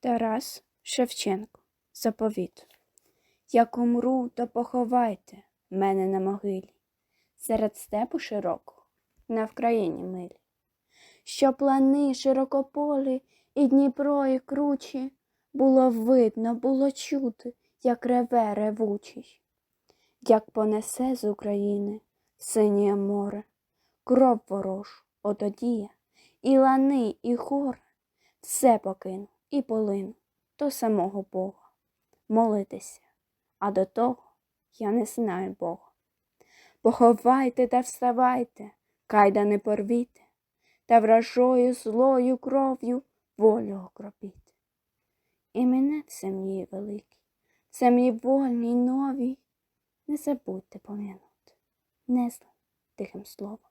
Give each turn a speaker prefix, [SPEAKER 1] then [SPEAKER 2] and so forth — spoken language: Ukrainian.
[SPEAKER 1] Тарас Шевченко. Заповіт. Як умру, то поховайте мене на могилі, серед степу широкого, на Вкраїні милі. Що плани широкополі і Дніпро, і кручі, було видно, було чути, як реве ревучий, як понесе з України синє море, кров ворожу, отодія, і лани, і гори, все покину і полину до самого Бога. Молитися, а до того я не знаю Бога. Поховайте та вставайте, кайда не порвіте, та вражою злою кров'ю волю окропіте. І мене в сім'ї великій, в сім'ї вольній новій, не забудьте пом'янути, не злим тихим словом.